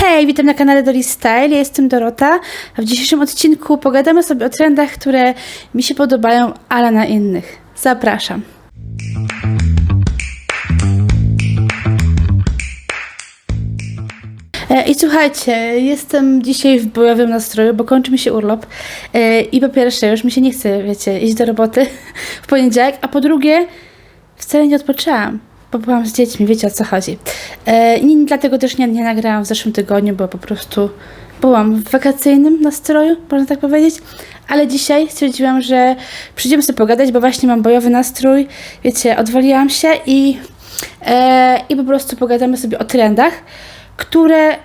Hej, witam na kanale Dolly Style, ja jestem Dorota, a w dzisiejszym odcinku pogadamy sobie o trendach, które mi się podobają, ale na innych. Zapraszam. E, I słuchajcie, jestem dzisiaj w bojowym nastroju, bo kończy mi się urlop. E, I po pierwsze, już mi się nie chce, wiecie, iść do roboty w poniedziałek, a po drugie, wcale nie odpoczęłam, bo byłam z dziećmi, wiecie o co chodzi. E, I dlatego też nie, nie nagrałam w zeszłym tygodniu, bo po prostu byłam w wakacyjnym nastroju, można tak powiedzieć. Ale dzisiaj stwierdziłam, że przyjdziemy sobie pogadać, bo właśnie mam bojowy nastrój. Wiecie, odwaliłam się i, e, i po prostu pogadamy sobie o trendach, które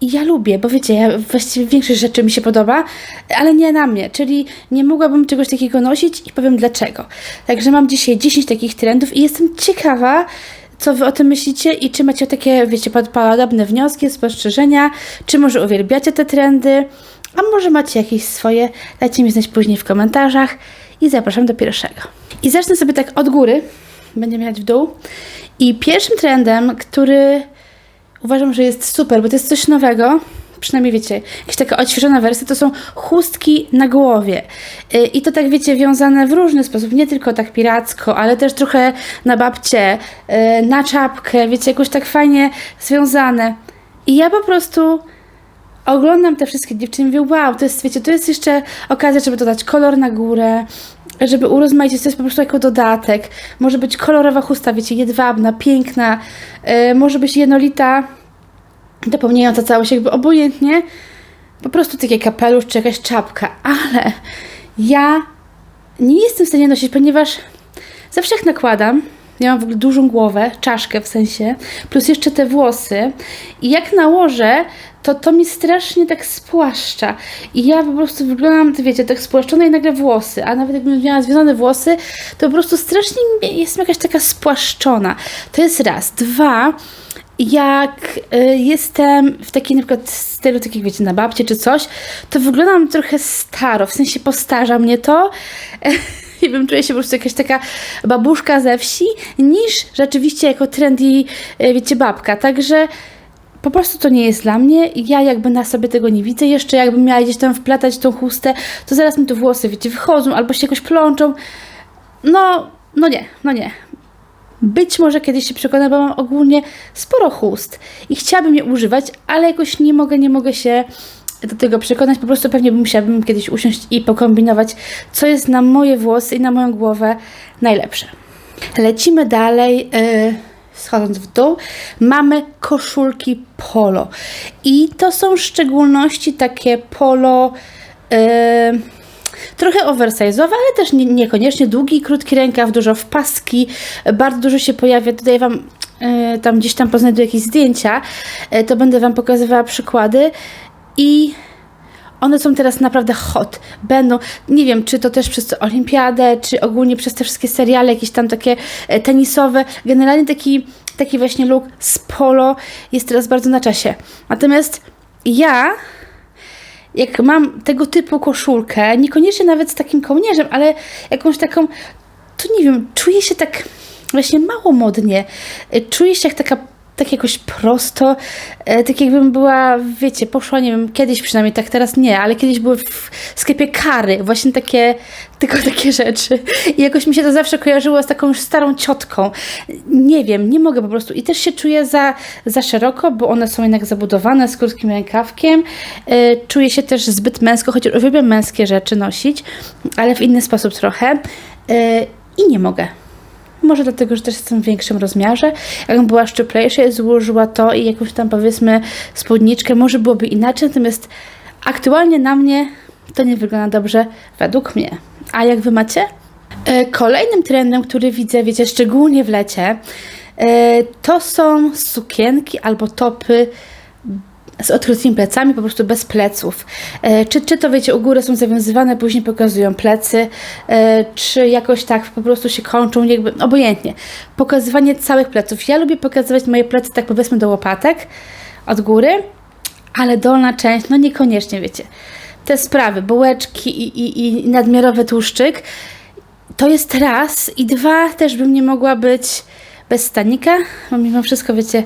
ja lubię, bo wiecie, ja właściwie większość rzeczy mi się podoba, ale nie na mnie, czyli nie mogłabym czegoś takiego nosić i powiem dlaczego. Także mam dzisiaj 10 takich trendów i jestem ciekawa, co wy o tym myślicie i czy macie takie, wiecie, pod- podobne wnioski, spostrzeżenia, czy może uwielbiacie te trendy, a może macie jakieś swoje, dajcie mi znać później w komentarzach i zapraszam do pierwszego. I zacznę sobie tak od góry, będziemy jechać w dół i pierwszym trendem, który uważam, że jest super, bo to jest coś nowego. Przynajmniej wiecie, jakaś taka odświeżona wersja, to są chustki na głowie. Y, I to tak wiecie, wiązane w różny sposób, nie tylko tak piracko, ale też trochę na babcie, y, na czapkę, wiecie, jakoś tak fajnie związane. I ja po prostu oglądam te wszystkie dziewczyny i mówię, wow, to jest, wiecie, to jest jeszcze okazja, żeby dodać kolor na górę, żeby urozmaicić, to jest po prostu jako dodatek. Może być kolorowa chusta, wiecie, jedwabna, piękna, yy, może być jednolita, dopełniająca całość, jakby obojętnie, po prostu taki kapelusz czy jakaś czapka, ale ja nie jestem w stanie nosić, ponieważ zawsze jak nakładam, ja mam w ogóle dużą głowę, czaszkę w sensie, plus jeszcze te włosy i jak nałożę, to to mi strasznie tak spłaszcza i ja po prostu wyglądam, wiecie, tak spłaszczone i nagle włosy, a nawet jakbym miała związane włosy, to po prostu strasznie jestem jakaś taka spłaszczona. To jest raz. Dwa, jak y, jestem w takim na przykład stylu, takich wiecie, na babcie czy coś, to wyglądam trochę staro, w sensie postarza mnie to. Nie wiem, czuję się po prostu jakaś taka babuszka ze wsi, niż rzeczywiście jako trendy, y, wiecie, babka. Także po prostu to nie jest dla mnie. Ja jakby na sobie tego nie widzę. Jeszcze jakbym miała gdzieś tam wplatać tą chustę, to zaraz mi te włosy, wiecie, wychodzą albo się jakoś plączą. No, no nie, no nie. Być może kiedyś się przekonam, bo mam ogólnie sporo chust i chciałabym je używać, ale jakoś nie mogę, nie mogę się do tego przekonać. Po prostu pewnie bym musiałabym kiedyś usiąść i pokombinować, co jest na moje włosy i na moją głowę najlepsze. Lecimy dalej. Yy, schodząc w dół, mamy koszulki polo. I to są w szczególności takie polo. Yy, trochę oversize'owe, ale też nie, niekoniecznie długi, krótki rękaw, dużo w paski, bardzo dużo się pojawia, tutaj Wam e, tam gdzieś tam poznajduję jakieś zdjęcia, e, to będę Wam pokazywała przykłady i one są teraz naprawdę hot. Będą, nie wiem, czy to też przez olimpiadę, czy ogólnie przez te wszystkie seriale, jakieś tam takie e, tenisowe. Generalnie taki, taki właśnie look z polo jest teraz bardzo na czasie. Natomiast ja jak mam tego typu koszulkę, niekoniecznie nawet z takim kołnierzem, ale jakąś taką, to nie wiem, czuję się tak właśnie mało modnie. Y, Czuję się jak taka, tak jakoś prosto, e, tak jakbym była, wiecie, poszła, nie wiem, kiedyś przynajmniej, tak teraz nie, ale kiedyś były w sklepie kary, właśnie takie, tylko takie rzeczy. I jakoś mi się to zawsze kojarzyło z taką już starą ciotką. Nie wiem, nie mogę po prostu. I też się czuję za, za szeroko, bo one są jednak zabudowane z krótkim rękawkiem. E, Czuję się też zbyt męsko, chociaż uwielbiam męskie rzeczy nosić, ale w inny sposób trochę. E, I nie mogę. Może dlatego, że też jestem w większym rozmiarze. Jakbym była szczuplejsza i złożyła to i jakąś tam powiedzmy spódniczkę, może byłoby inaczej, natomiast aktualnie na mnie to nie wygląda dobrze według mnie. A jak wy macie? E, Kolejnym trendem, który widzę, wiecie, szczególnie w lecie, e, to są sukienki albo topy z odkrytymi plecami, po prostu bez pleców. E, czy, czy to wiecie, u góry są zawiązywane, później pokazują plecy, e, czy jakoś tak po prostu się kończą, jakby, obojętnie. Pokazywanie całych pleców. Ja lubię pokazywać moje plecy tak powiedzmy do łopatek od góry, ale dolna część, no niekoniecznie, wiecie. Te sprawy, bułeczki i, i, i nadmiarowy tłuszczyk, to jest raz i dwa też bym nie mogła być bez stanika, bo mimo wszystko, wiecie,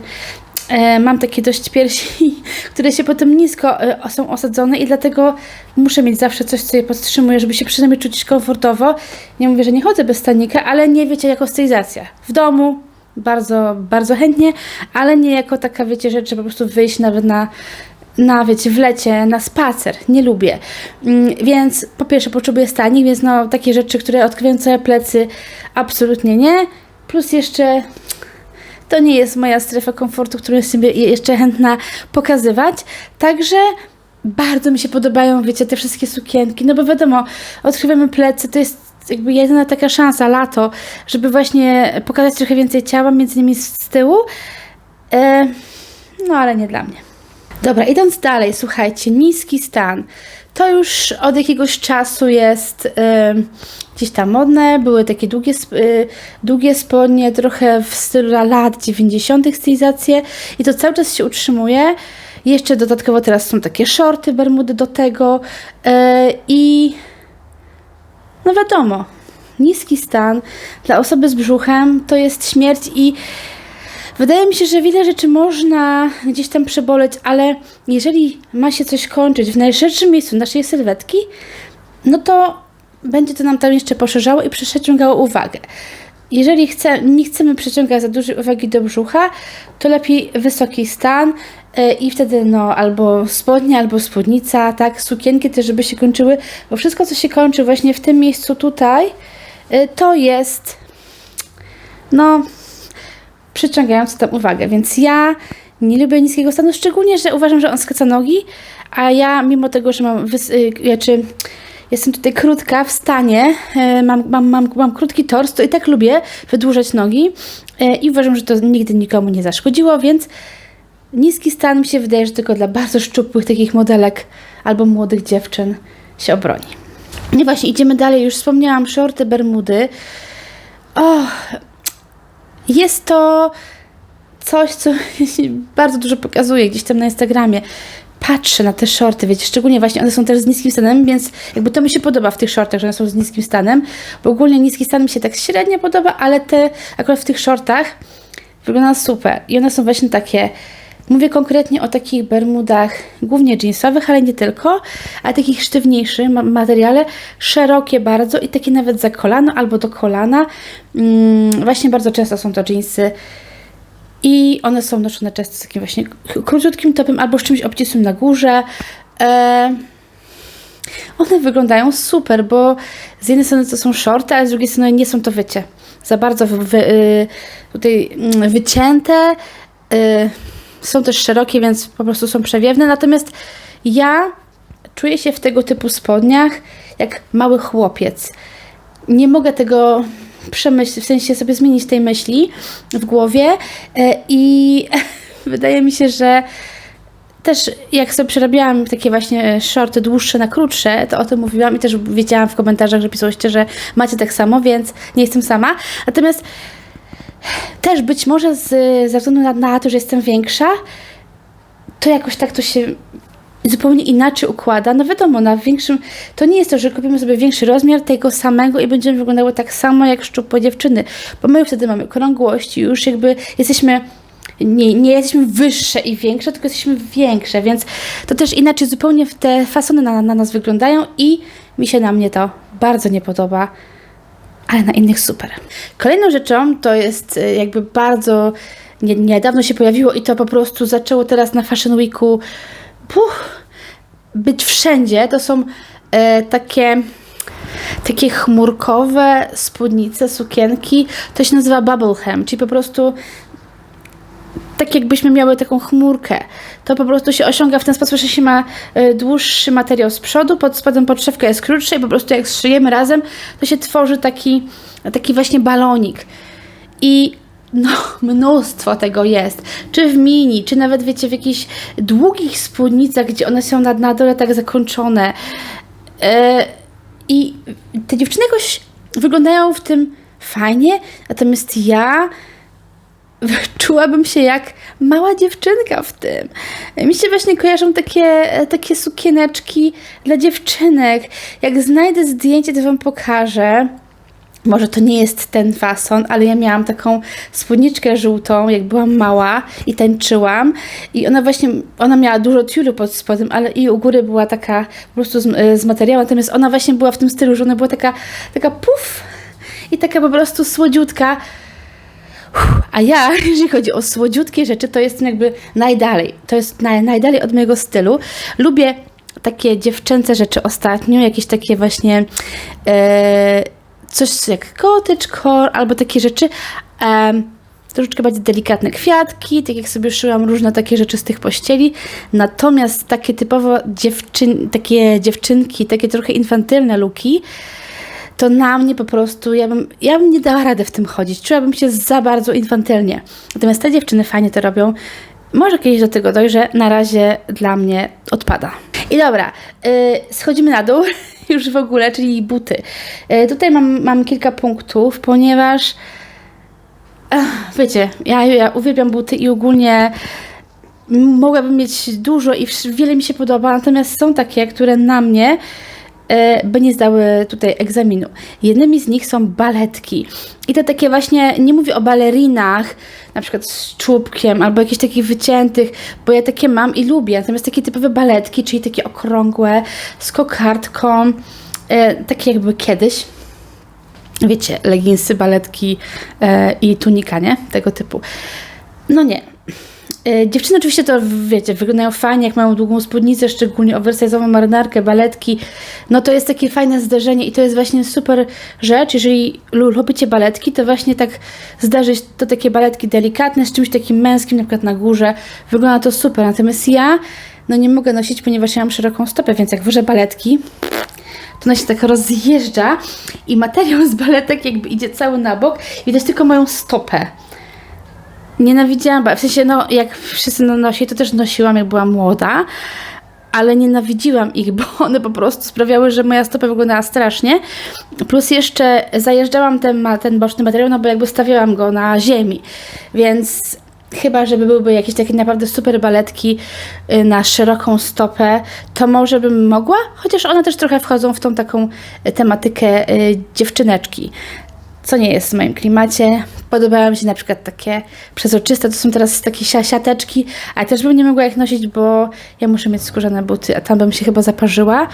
mam takie dość piersi, które się potem nisko e, są osadzone i dlatego muszę mieć zawsze coś, co je podtrzymuje, żeby się przynajmniej czuć komfortowo. Nie mówię, że nie chodzę bez stanika, ale nie wiecie, jako stylizacja. W domu bardzo, bardzo chętnie, ale nie jako taka, wiecie, żeby po prostu wyjść nawet na na, wiecie, w lecie, na spacer. Nie lubię. Mm, Więc po pierwsze potrzebuję stanik, więc no takie rzeczy, które odkrywają całe plecy, absolutnie nie. Plus jeszcze to nie jest moja strefa komfortu, którą jestem jeszcze chętna pokazywać. Także bardzo mi się podobają, wiecie, te wszystkie sukienki, no bo wiadomo, odkrywamy plecy, to jest jakby jedyna taka szansa, lato, żeby właśnie pokazać trochę więcej ciała, między innymi z tyłu. E, no ale nie dla mnie. Dobra, idąc dalej, słuchajcie, niski stan. To już od jakiegoś czasu jest y, gdzieś tam modne. Były takie długie, y, długie spodnie, trochę w stylu lat 90. stylizacje i to cały czas się utrzymuje. Jeszcze dodatkowo teraz są takie shorty, bermudy do tego y, i no wiadomo, niski stan dla osoby z brzuchem to jest śmierć i Wydaje mi się, że wiele rzeczy można gdzieś tam przeboleć, ale jeżeli ma się coś kończyć w najszerszym miejscu naszej sylwetki, no to będzie to nam tam jeszcze poszerzało i przeciągało uwagę. Jeżeli chce, nie chcemy przyciągać za dużej uwagi do brzucha, to lepiej wysoki stan yy, i wtedy no albo spodnie, albo spódnica, tak, sukienki też, żeby się kończyły, bo wszystko, co się kończy właśnie w tym miejscu tutaj, yy, to jest no przyciągający tam uwagę. Więc ja nie lubię niskiego stanu, szczególnie, że uważam, że on skraca nogi, a ja mimo tego, że mam wys- y, znaczy, jestem tutaj krótka w stanie, y, mam, mam, mam, mam krótki tors, to i tak lubię wydłużać nogi y, i uważam, że to nigdy nikomu nie zaszkodziło, więc niski stan mi się wydaje, że tylko dla bardzo szczupłych takich modelek albo młodych dziewczyn się obroni. No i właśnie, idziemy dalej. Już wspomniałam, shorty, bermudy. O, jest to coś, co bardzo dużo pokazuje gdzieś tam na Instagramie. Patrzę na te shorty, wiecie, szczególnie właśnie one są też z niskim stanem, więc jakby to mi się podoba w tych shortach, że one są z niskim stanem, bo ogólnie niski stan mi się tak średnio podoba, ale te akurat w tych shortach wyglądają super i one są właśnie takie, mówię konkretnie o takich bermudach, głównie jeansowych, ale nie tylko, ale takich sztywniejszych ma- materiale, szerokie bardzo i takie nawet za kolano albo do kolana. Mm, właśnie bardzo często są to jeansy i one są noszone często z takim właśnie króciutkim topem albo z czymś obcisłym na górze. E, one wyglądają super, bo z jednej strony to są shorty, ale z drugiej strony nie są to wycie. Za bardzo wy, wy, tutaj mm, wycięte. y, Są też szerokie, więc po prostu są przewiewne. Natomiast ja czuję się w tego typu spodniach jak mały chłopiec. Nie mogę tego przemyśleć, w sensie sobie zmienić tej myśli w głowie e, i wydaje mi się, że też jak sobie przerabiałam takie właśnie shorty dłuższe na krótsze, to o tym mówiłam i też wiedziałam w komentarzach, że pisałyście, że macie tak samo, więc nie jestem sama. Natomiast też być może z, ze względu na, na to, że jestem większa, to jakoś tak to się zupełnie inaczej układa. No wiadomo, na większym, to nie jest to, że kupimy sobie większy rozmiar tego samego i będziemy wyglądały tak samo jak szczupłe dziewczyny, bo my wtedy mamy krągłości, już jakby jesteśmy nie, nie jesteśmy wyższe i większe, tylko jesteśmy większe, więc to też inaczej zupełnie te fasony na, na nas wyglądają i mi się na mnie to bardzo nie podoba, ale na innych super. Kolejną rzeczą to jest y, jakby bardzo nie, niedawno się pojawiło i to po prostu zaczęło teraz na Fashion Weeku puch, być wszędzie. To są e, takie takie chmurkowe spódnice, sukienki. To się nazywa bubble hem, czyli po prostu tak jakbyśmy miały taką chmurkę. To po prostu się osiąga w ten sposób, że się ma e, dłuższy materiał z przodu, pod spodem podszewka jest krótsza i po prostu jak szyjemy razem, to się tworzy taki, taki właśnie balonik. I no, mnóstwo tego jest. Czy w mini, czy nawet wiecie, w jakichś długich spódnicach, gdzie one są na, na dole tak zakończone. E, I te dziewczyny jakoś wyglądają w tym fajnie, natomiast ja czułabym się jak mała dziewczynka w tym. Mi się właśnie kojarzą takie, takie sukieneczki dla dziewczynek. Jak znajdę zdjęcie, to wam pokażę. może to nie jest ten fason, ale ja miałam taką spódniczkę żółtą, jak byłam mała i tańczyłam. I ona właśnie, ona miała dużo tiulu pod spodem, ale i u góry była taka po prostu z, e, z materiału. Natomiast ona właśnie była w tym stylu, że ona była taka, taka puf i taka po prostu słodziutka. A ja, jeżeli chodzi o słodziutkie rzeczy, to jestem jakby najdalej. To jest naj, najdalej od mojego stylu. Lubię takie dziewczęce rzeczy ostatnio, jakieś takie właśnie e, coś jak cottagecore albo takie rzeczy. E, troszeczkę bardziej delikatne kwiatki, tak jak sobie szyłam różne takie rzeczy z tych pościeli. Natomiast takie typowo dziewczyn, takie dziewczynki, takie trochę infantylne luki, to na mnie po prostu, ja bym, ja bym nie dała rady w tym chodzić. Czułabym się za bardzo infantylnie. Natomiast te dziewczyny fajnie to robią. Może kiedyś do tego dojrzę, na razie dla mnie odpada. I dobra, yy, schodzimy na dół już w ogóle, czyli buty. Yy, tutaj mam, mam kilka punktów, ponieważ Ach, wiecie, ja, ja uwielbiam buty i ogólnie mogłabym mieć dużo i wiele mi się podoba, natomiast są takie, które na mnie by nie zdały tutaj egzaminu. Jednymi z nich są baletki. I to takie właśnie, nie mówię o balerinach, na przykład z czubkiem albo jakichś takich wyciętych, bo ja takie mam i lubię. Natomiast takie typowe baletki, czyli takie okrągłe, z kokardką, e, takie jakby kiedyś wiecie, leginsy, baletki e, i tunika, nie? Tego typu. No nie. E, dziewczyny oczywiście to, wiecie, wyglądają fajnie, jak mają długą spódnicę, szczególnie oversize'ową marynarkę, baletki. No to jest takie fajne zdarzenie i to jest właśnie super rzecz. Jeżeli lu- lubicie baletki, to właśnie tak zdarzyć to takie baletki delikatne z czymś takim męskim, na przykład na górze. Wygląda to super. Natomiast ja, no nie mogę nosić, ponieważ ja mam szeroką stopę, więc jak włożę baletki, to ona się tak rozjeżdża i materiał z baletek jakby idzie cały na bok i widać tylko moją stopę. Nienawidziłam, w sensie no jak wszyscy no, nosi, to też nosiłam jak byłam młoda, ale nienawidziłam ich, bo one po prostu sprawiały, że moja stopa wyglądała strasznie. Plus jeszcze zajeżdżałam ten, ten boczny materiał, no bo jakby stawiałam go na ziemi, więc chyba, żeby byłyby jakieś takie naprawdę super baletki y, na szeroką stopę, to może bym mogła, chociaż one też trochę wchodzą w tą taką y, tematykę y, dziewczyneczki, co nie jest w moim klimacie. Podobały mi się na przykład takie przezroczyste, to są teraz takie sia- siateczki, ale też bym nie mogła ich nosić, bo ja muszę mieć skórzane buty, a tam bym się chyba zaparzyła.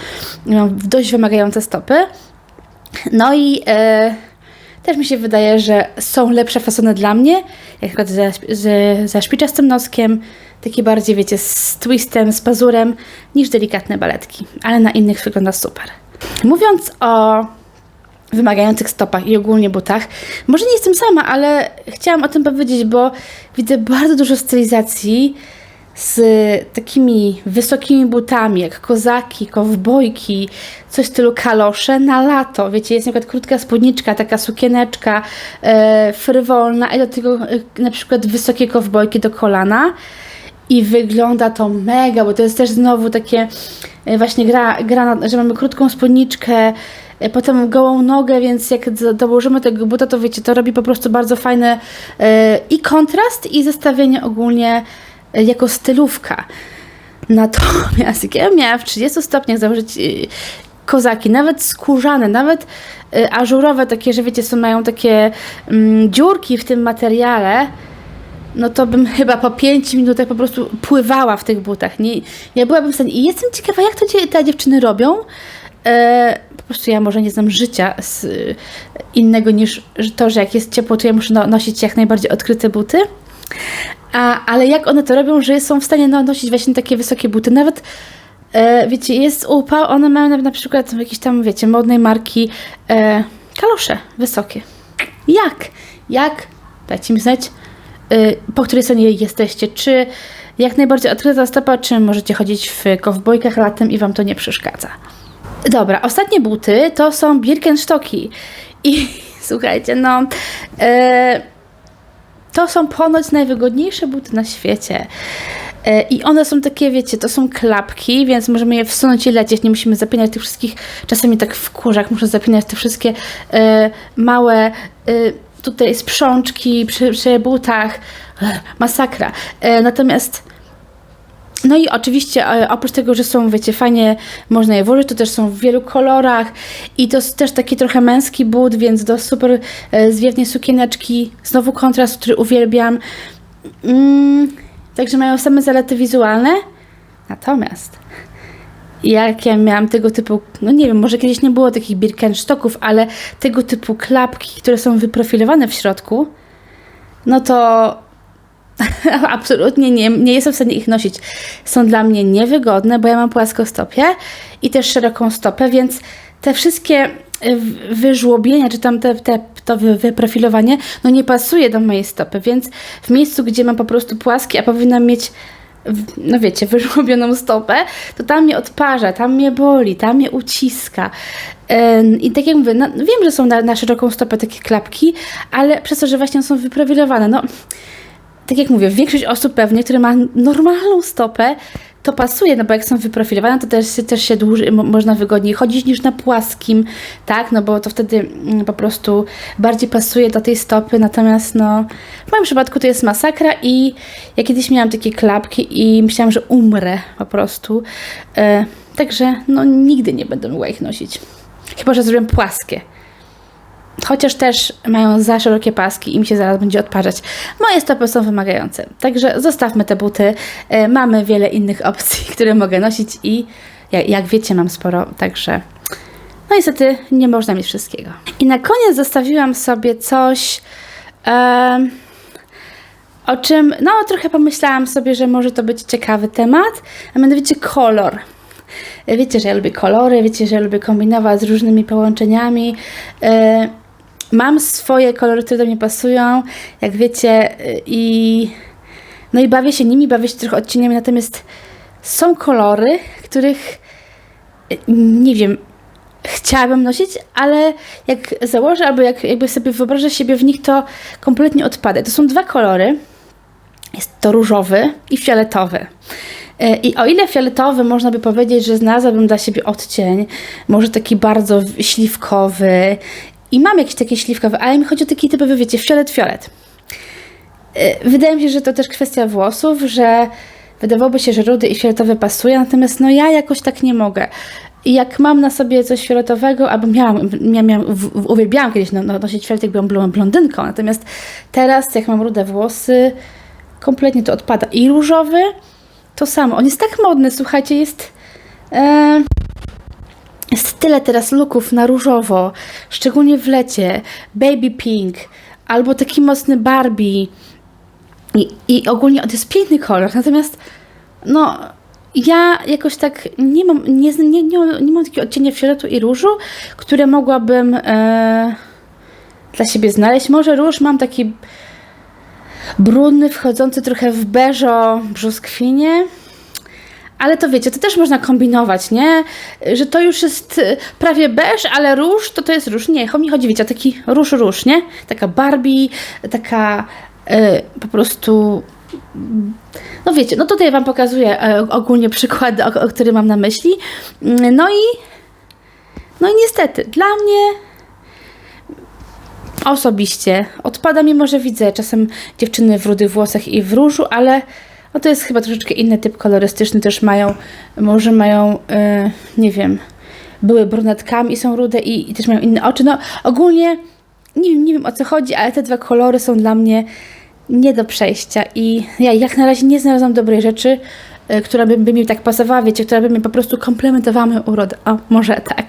Mam dość wymagające stopy. No i e, też mi się wydaje, że są lepsze fasony dla mnie, jak przykład ze, ze, ze szpiczastym noskiem, takie bardziej, wiecie, z twistem, z pazurem, niż delikatne baletki, ale na innych wygląda super. Mówiąc o wymagających stopach i ogólnie butach. Może nie jestem sama, ale chciałam o tym powiedzieć, bo widzę bardzo dużo stylizacji z takimi wysokimi butami, jak kozaki, kowbojki, coś w stylu kalosze na lato. Wiecie, jest na przykład krótka spódniczka, taka sukieneczka e, frywolna i do tego e, na przykład wysokie kowbojki do kolana. I wygląda to mega, bo to jest też znowu takie e, właśnie gra, gra że mamy krótką spódniczkę, potem gołą nogę, więc jak do- dołożymy tego buta, to wiecie, to robi po prostu bardzo fajny e, i kontrast, i zestawienie ogólnie e, jako stylówka. Natomiast jak ja miałam w 30 stopniach założyć e, kozaki, nawet skórzane, nawet e, ażurowe, takie, że wiecie, są, mają takie mm, dziurki w tym materiale, no to bym chyba po 5 minutach po prostu pływała w tych butach. Nie, ja byłabym w stanie. I jestem ciekawa, jak to te dziewczyny robią. E, po prostu ja może nie znam życia y, innego niż to, że jak jest ciepło, to ja muszę no, nosić jak najbardziej odkryte buty. A, ale jak one to robią, że są w stanie no, nosić właśnie takie wysokie buty. Nawet e, wiecie, jest upał, one mają na, przykład jakieś tam, wiecie, modnej marki e, kalosze wysokie. Jak? Jak? Dajcie mi znać, y, po której stronie jesteście. Czy jak najbardziej odkryta stopa, czy możecie chodzić w kowbojkach latem i wam to nie przeszkadza. Dobra, ostatnie buty to są Birkenstocki. I słuchajcie, no... e, to są ponoć najwygodniejsze buty na świecie. E, I one są takie, wiecie, to są klapki, więc możemy je wsunąć i lecieć. Nie musimy zapinać tych wszystkich, czasami tak w kurzach muszę zapinać te wszystkie e, małe e, tutaj sprzączki przy, przy butach. Masakra. E, natomiast No i oczywiście e, oprócz tego, że są, wiecie, fajnie można je włożyć, to też są w wielu kolorach i to jest też taki trochę męski but, więc do super e, zwiewnej sukieneczki, znowu kontrast, który uwielbiam. Mm, także mają same zalety wizualne. Natomiast jak ja miałam tego typu, no nie wiem, może kiedyś nie było takich Birkenstocków, ale tego typu klapki, które są wyprofilowane w środku, no to absolutnie nie, nie jestem w stanie ich nosić. Są dla mnie niewygodne, bo ja mam płaskostopie i też szeroką stopę, więc te wszystkie y, wyżłobienia, czy tam te, te, to wyprofilowanie, no nie pasuje do mojej stopy, więc w miejscu, gdzie mam po prostu płaskie, a powinnam mieć no wiecie, wyżłobioną stopę, to tam mnie odparza, tam mnie boli, tam mnie uciska. I tak jak mówię, no, wiem, że są na, na szeroką stopę takie klapki, ale przez to, że właśnie są wyprofilowane, no tak jak mówię, większość osób pewnie, które ma normalną stopę, to pasuje, no bo jak są wyprofilowane, to też, też się dłużej, można wygodniej chodzić niż na płaskim, tak, no bo to wtedy mm, po prostu bardziej pasuje do tej stopy, natomiast no w moim przypadku to jest masakra i ja kiedyś miałam takie klapki i myślałam, że umrę po prostu, e, także no nigdy nie będę mogła ich nosić, chyba, że zrobię płaskie. Chociaż też mają za szerokie paski i mi się zaraz będzie odparzać. Moje stopy są wymagające. Także zostawmy te buty. E, mamy wiele innych opcji, które mogę nosić i jak, wiecie, mam sporo, także no niestety nie można mieć wszystkiego. I na koniec zostawiłam sobie coś, e, o czym, no trochę pomyślałam sobie, że może to być ciekawy temat, a mianowicie kolor. Wiecie, że ja lubię kolory, wiecie, że ja lubię kombinować z różnymi połączeniami. E, mam swoje kolory, które do mnie pasują, jak wiecie, y, i no i bawię się nimi, bawię się trochę odcieniami, natomiast są kolory, których y, nie wiem, chciałabym nosić, ale jak założę albo jak jakby sobie wyobrażę siebie w nich, to kompletnie odpadę. To są dwa kolory. Jest to różowy i fioletowy. Y, I o ile fioletowy można by powiedzieć, że znalazłabym dla siebie odcień, może taki bardzo śliwkowy i mam jakieś takie śliwkowe, ale mi chodzi o taki typowy, wiecie, fiolet-fiolet. Y, wydaje mi się, że to też kwestia włosów, że wydawałoby się, że rudy i fioletowe pasuje, natomiast no ja jakoś tak nie mogę. I jak mam na sobie coś fioletowego, albo miałam, miałam, miałam uwielbiałam kiedyś no, no, nosić fiolet, jak byłam blondynką, natomiast teraz, jak mam rude włosy, kompletnie to odpada. I różowy to samo. On jest tak modny, słuchajcie, jest... E, jest tyle teraz looków na różowo, szczególnie w lecie. Baby pink, albo taki mocny Barbie. I, i ogólnie to jest piękny kolor, natomiast no ja jakoś tak nie mam, nie, nie, nie, nie mam takiego odcienia fioletu i różu, które mogłabym e, dla siebie znaleźć. Może róż mam taki brudny, wchodzący trochę w beżo brzoskwinie. Ale to wiecie, to też można kombinować, nie? Że to już jest y, prawie beż, ale róż, to to jest róż. Nie, mi chodzi, wiecie, taki róż, róż, nie? Taka Barbie, taka y, po prostu... No wiecie, no tutaj Wam pokazuję y, ogólnie przykłady, o, o które mam na myśli. No i... No i niestety, dla mnie osobiście odpada, mimo że widzę czasem dziewczyny w rudych włosach i w różu, ale no to jest chyba troszeczkę inny typ kolorystyczny, też mają, może mają, yy, nie wiem, były brunetkami są rude i, i, też mają inne oczy. No ogólnie nie wiem, nie wiem o co chodzi, ale te dwa kolory są dla mnie nie do przejścia i ja jak na razie nie znalazłam dobrej rzeczy, yy, która by, by mi tak pasowała, wiecie, która by mi po prostu komplementowała moją urodę. O, może tak.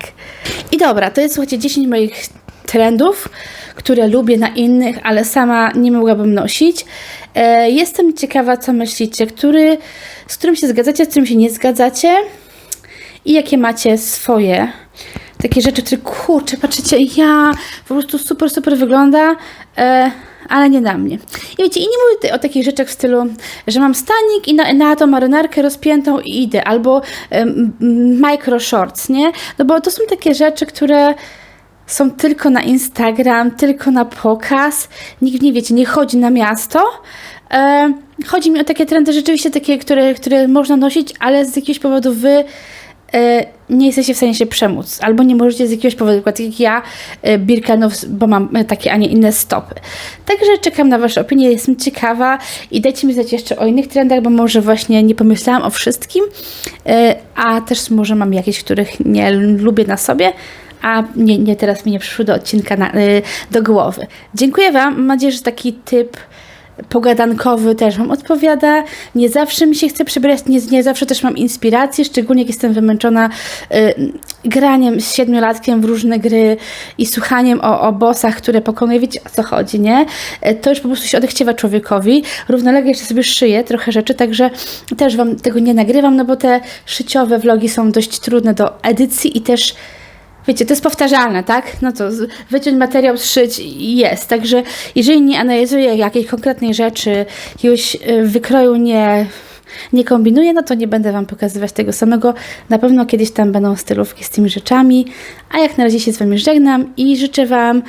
I dobra, to jest słuchajcie 10 moich trendów, które lubię na innych, ale sama nie mogłabym nosić. E, jestem ciekawa, co myślicie, który, z którym się zgadzacie, z którym się nie zgadzacie i jakie macie swoje takie rzeczy, które kurczę, patrzycie, ja po prostu super, super wygląda, e, ale nie na mnie. I wiecie, i nie mówię o takich rzeczach w stylu, że mam stanik i na, na tą marynarkę rozpiętą i idę, albo micro shorts, nie? No bo to są takie rzeczy, które są tylko na Instagram, tylko na pokaz. Nikt nie wiecie, nie chodzi na miasto. E, chodzi mi o takie trendy rzeczywiście takie, które, które można nosić, ale z jakiegoś powodu wy e, nie jesteście w stanie się przemóc, albo nie możecie z jakiegoś powodu, tak jak ja, e, Birkenów, bo mam e, takie, a nie inne stopy. Także czekam na Wasze opinie, jestem ciekawa i dajcie mi znać jeszcze o innych trendach, bo może właśnie nie pomyślałam o wszystkim, a też może mam jakieś, których nie lubię na sobie, a nie, nie teraz mi nie przyszły do odcinka na, y, do głowy. Dziękuję Wam. Mam nadzieję, że taki typ pogadankowy też Wam odpowiada. Nie zawsze mi się chce przebierać, nie, nie zawsze też mam inspirację, szczególnie jak jestem wymęczona y, graniem z siedmiolatkiem w różne gry i słuchaniem o, o bossach, które pokonuję. Wiecie o co chodzi, nie? Y, To już po prostu się odechciewa człowiekowi. Równolegle jeszcze sobie szyję trochę rzeczy, także też Wam tego nie nagrywam, no bo te szyciowe vlogi są dość trudne do edycji i też Wiecie, to jest powtarzalne, tak? No to wyciąć materiał, zszyć i jest. Także jeżeli nie analizuję jakiejś konkretnej rzeczy, jakiegoś y, wykroju nie, nie kombinuję, no to nie będę Wam pokazywać tego samego. Na pewno kiedyś tam będą stylówki z tymi rzeczami. A jak na razie się z Wami żegnam i życzę Wam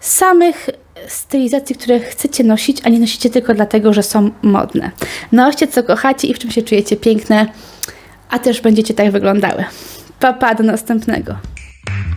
samych stylizacji, które chcecie nosić, a nie nosicie tylko dlatego, że są modne. Noście co kochacie i w czym się czujecie piękne, a też będziecie tak wyglądały. Pa, pa, do następnego. Mm-hmm.